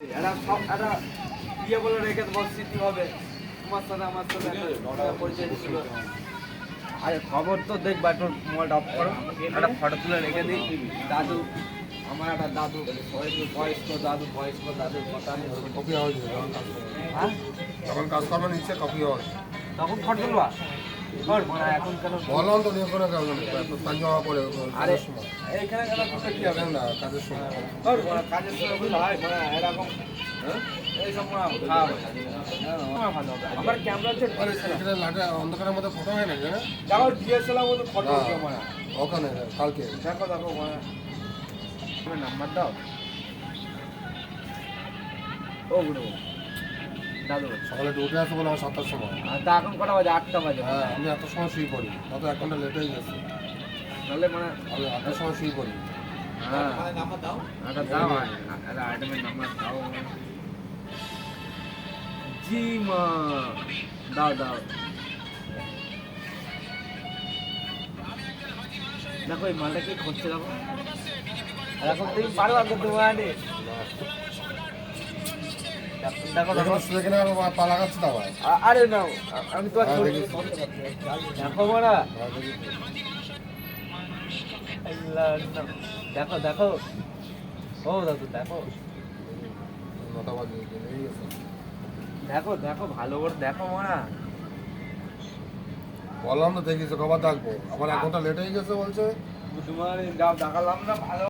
একটা সব একটা ইয়ে বলে রেখে দেবো স্মৃতি হবে। তোমার সাথে আমার সাথে পরিচয় ছিল। আরে খবর তো দেখবা একটু মোবাইল অফ করো। একটা ফটো তুলে রেখে দিই। দাদু আমার একটা দাদু বয়স্ক দাদু বয়স্ক দাদুর কথা কপি কাজ করবে। হ্যাঁ? যখন কাজ করবেন ইচ্ছে কপি হবে তখন ফটো তুলবা। বললাম তো না না দেখো ডিএসএলআর মতো ফটো হ্যাঁ। উঠবে মানে ওখানে কালকে দেখো দেখো মানে নাম্বার দাও ও দাদু সকালে উঠে আসতে বলে আমার সাতটার সময়। আর তা এখন কটা বাজে? আটটা বাজে। হ্যাঁ আমি এত সময় শুয়ে পড়ি। তত এক ঘণ্টা লেট হয়ে গেছে। তাহলে মানে আমি আটটার সময় শুয়ে পড়ি। হ্যাঁ। নাম্বার দাও। একটা আইটেমের নাম্বার দাও। জি মা। দাও দাও। দেখো এই মালটা কি করছে দেখো এখন তুমি পারো আগে তোমার দেখো দেখো এখানে শুয়ে কিনে আমার পা লাগাচ্ছে তো আবার আ- আরে আমি। দেখো। দেখি না। দেখো। দেখো ও দাদু দেখো। নটা বাজে গেছে। দেখো দেখো ভালো করে দেখো মারা। বললাম তো দেখিস কবার ডাকবো। আবার এক ঘণ্টা লেট হয়ে গেছে বলছে। যাও দেখালাম না ভালো